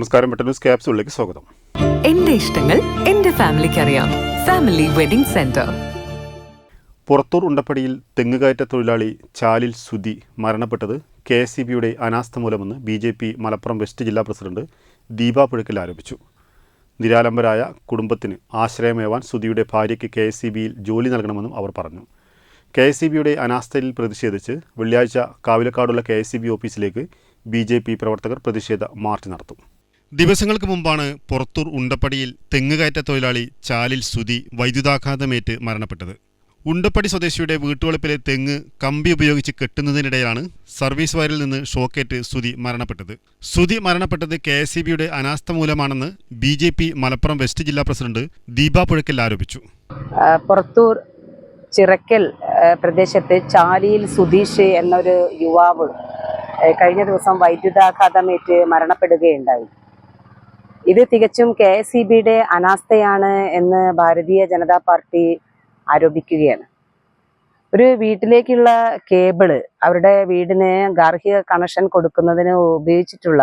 നമസ്കാരം ന്യൂസ് ക്യാപ്സുകളിലേക്ക് സ്വാഗതം. എന്റെ ഇഷ്ടങ്ങൾ എന്റെ ഫാമിലിക്ക് അറിയാം ഫാമിലി വെഡിംഗ് സെന്റർ പുറത്തൂർ ഉണ്ടപ്പടിയിൽ തെങ്ങുകയറ്റ തൊഴിലാളി ചാലിൽ സുധി മരണപ്പെട്ടത് കെ എസ് സി ബിയുടെ അനാസ്ഥ മൂലമെന്ന് B J P Malappuram west ജില്ലാ പ്രസിഡന്റ് ദീപ പുഴക്കൽ ആരോപിച്ചു. നിരാലംബരായ കുടുംബത്തിന് ആശ്രയമേവാൻ സുധിയുടെ ഭാര്യയ്ക്ക് കെ എസ് സി ബിയിൽ ജോലി നൽകണമെന്നും അവർ പറഞ്ഞു. കെ എസ് സി ബിയുടെ അനാസ്ഥയിൽ പ്രതിഷേധിച്ച് വെള്ളിയാഴ്ച കാവിലക്കാടുള്ള കെ എസ് സി ബി ഓഫീസിലേക്ക് ബി ജെ പി പ്രവർത്തകർ പ്രതിഷേധ മാർച്ച് നടത്തും. ദിവസങ്ങൾക്ക് മുമ്പാണ് പുറത്തൂർ ഉണ്ടപ്പടിയിൽ തെങ്ങുകയറ്റ തൊഴിലാളി ചാലിൽ സുതി വൈദ്യുതാഘാതമേറ്റ് മരണപ്പെട്ടത്. ഉണ്ടപ്പടി സ്വദേശിയുടെ വീട്ടുവളപ്പിലെ തെങ്ങ് കമ്പി ഉപയോഗിച്ച് കെട്ടുന്നതിനിടെയാണ് സർവീസ് വയറിൽ നിന്ന് ഷോക്കേറ്റ് സുതി മരണപ്പെട്ടത്. സുതി മരണപ്പെട്ടത് കെ എസ് സി ബിയുടെ അനാസ്ഥ മൂലമാണെന്ന് B J P Malappuram west ജില്ലാ പ്രസിഡന്റ് ദീപ പുഴക്കൽ ആരോപിച്ചു. പുറത്തൂർ ചിറക്കൽ പ്രദേശത്ത് ചാലിയിൽ സുധീഷ് എന്നൊരു യുവാവ് കഴിഞ്ഞ ദിവസം വൈദ്യുതാഘാതമേറ്റ് മരണപ്പെടുകയുണ്ടായി. ഇത് തികച്ചും കെ എസ് ഇ ബിയുടെ അനാസ്ഥയാണ് എന്ന് ഭാരതീയ ജനതാ പാർട്ടി ആരോപിക്കുകയാണ്. ഒരു വീട്ടിലേക്കുള്ള കേബിൾ അവരുടെ വീടിന് ഗാർഹിക കണക്ഷൻ കൊടുക്കുന്നതിന് ഉപയോഗിച്ചിട്ടുള്ള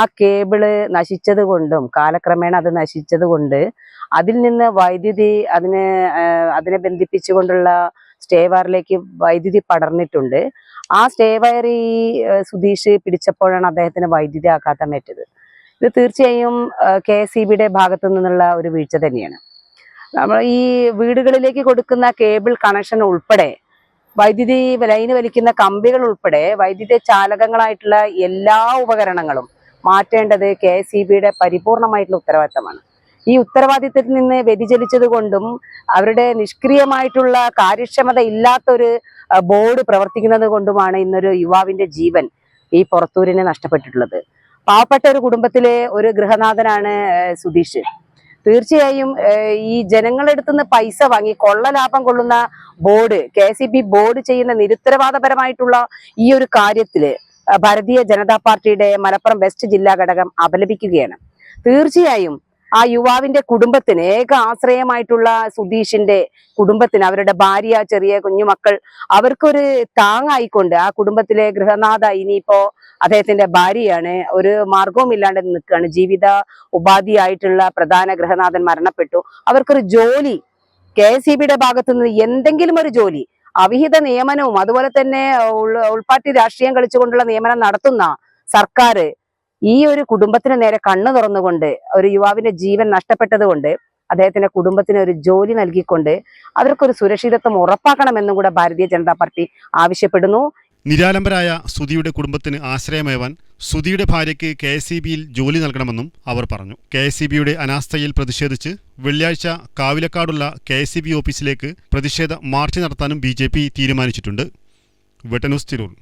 ആ കേബിൾ നശിച്ചത് കൊണ്ടും കാലക്രമേണ അത് നശിച്ചത് കൊണ്ട് അതിൽ നിന്ന് വൈദ്യുതി അതിന് അതിനെ ബന്ധിപ്പിച്ചുകൊണ്ടുള്ള സ്റ്റേ വയറിലേക്ക് വൈദ്യുതി പടർന്നിട്ടുണ്ട്. ആ സ്റ്റേ വയർ ഈ സുധീഷ് പിടിച്ചപ്പോഴാണ് അദ്ദേഹത്തിന് വൈദ്യുതി ആഘാതമേറ്റത്. ഇത് തീർച്ചയായും കെ എസ് ഇ ബിയുടെ ഭാഗത്തു നിന്നുള്ള ഒരു വീഴ്ച തന്നെയാണ്. നമ്മൾ ഈ വീടുകളിലേക്ക് കൊടുക്കുന്ന കേബിൾ കണക്ഷൻ ഉൾപ്പെടെ വൈദ്യുതി ലൈന് വലിക്കുന്ന കമ്പികൾ ഉൾപ്പെടെ വൈദ്യുതി ചാലകങ്ങളായിട്ടുള്ള എല്ലാ ഉപകരണങ്ങളും മാറ്റേണ്ടത് കെ എസ് ഇ ബിയുടെ പരിപൂർണമായിട്ടുള്ള ഉത്തരവാദിത്തമാണ്. ഈ ഉത്തരവാദിത്തത്തിൽ നിന്ന് വ്യതിചലിച്ചത് കൊണ്ടും അവരുടെ നിഷ്ക്രിയമായിട്ടുള്ള കാര്യക്ഷമത ഇല്ലാത്തൊരു ബോർഡ് പ്രവർത്തിക്കുന്നത് കൊണ്ടുമാണ് ഇന്നൊരു യുവാവിന്റെ ജീവൻ ഈ പുറത്തൂരിനെ നഷ്ടപ്പെട്ടിട്ടുള്ളത്. പാവപ്പെട്ട ഒരു കുടുംബത്തിലെ ഒരു ഗൃഹനാഥനാണ് സുധീഷ്. തീർച്ചയായും ഈ ജനങ്ങളെടുത്തുനിന്ന് പൈസ വാങ്ങി കൊള്ള ലാഭം കൊള്ളുന്ന ബോർഡ് കെ ബോർഡ് ചെയ്യുന്ന നിരുത്തരവാദപരമായിട്ടുള്ള ഈ ഒരു കാര്യത്തിൽ ഭാരതീയ ജനതാ പാർട്ടിയുടെ മലപ്പുറം വെസ്റ്റ് ജില്ലാ ഘടകം അപലപിക്കുകയാണ്. തീർച്ചയായും ആ യുവാവിന്റെ കുടുംബത്തിന് ഏക ആശ്രയമായിട്ടുള്ള സുധീഷിന്റെ കുടുംബത്തിന് അവരുടെ ഭാര്യ ചെറിയ കുഞ്ഞുമക്കൾ അവർക്കൊരു താങ്ങായിക്കൊണ്ട് ആ കുടുംബത്തിലെ ഗൃഹനാഥ ഇനിയിപ്പോ അദ്ദേഹത്തിന്റെ ഭാര്യയാണ്. ഒരു മാർഗവും ഇല്ലാണ്ട് നിൽക്കുകയാണ്. ജീവിത ഉപാധിയായിട്ടുള്ള പ്രധാന ഗൃഹനാഥൻ മരണപ്പെട്ടു. അവർക്കൊരു ജോലി കെ എസ് ഇ ബിയുടെ ഭാഗത്തു നിന്ന് എന്തെങ്കിലും ഒരു ജോലി അവിഹിത നിയമനവും അതുപോലെ തന്നെ ഉൾ- ഉൾപ്പാട്ടി രാഷ്ട്രീയം കളിച്ചുകൊണ്ടുള്ള നിയമനം നടത്തുന്ന സർക്കാർ ഈ ഒരു കുടുംബത്തിന് നേരെ കണ്ണു തുറന്നുകൊണ്ട് ഒരു യുവാവിന്റെ ജീവൻ നഷ്ടപ്പെട്ടതുകൊണ്ട് അദ്ദേഹത്തിന്റെ കുടുംബത്തിന് ഒരു ജോലി നൽകിക്കൊണ്ട് അവർക്കൊരു സുരക്ഷിതത്വം ഉറപ്പാക്കണമെന്നും കൂടെ ഭാരതീയ ജനതാ പാർട്ടി ആവശ്യപ്പെടുന്നു. നിരാലംബരായ സുധിയുടെ കുടുംബത്തിന് ആശ്രയമേവാൻ സുധിയുടെ ഭാര്യയ്ക്ക് കെ എസ് സി ബിയിൽ ജോലി നൽകണമെന്നും അവർ പറഞ്ഞു. കെ എസ് സി ബിയുടെ അനാസ്ഥയിൽ പ്രതിഷേധിച്ച് വെള്ളിയാഴ്ച കാവിലക്കാടുള്ള കെ എസ് സി ബി ഓഫീസിലേക്ക് പ്രതിഷേധ മാർച്ച് നടത്താനും ബി ജെ പി തീരുമാനിച്ചിട്ടുണ്ട്. വെട്ടനൂസ് തിരൂർ.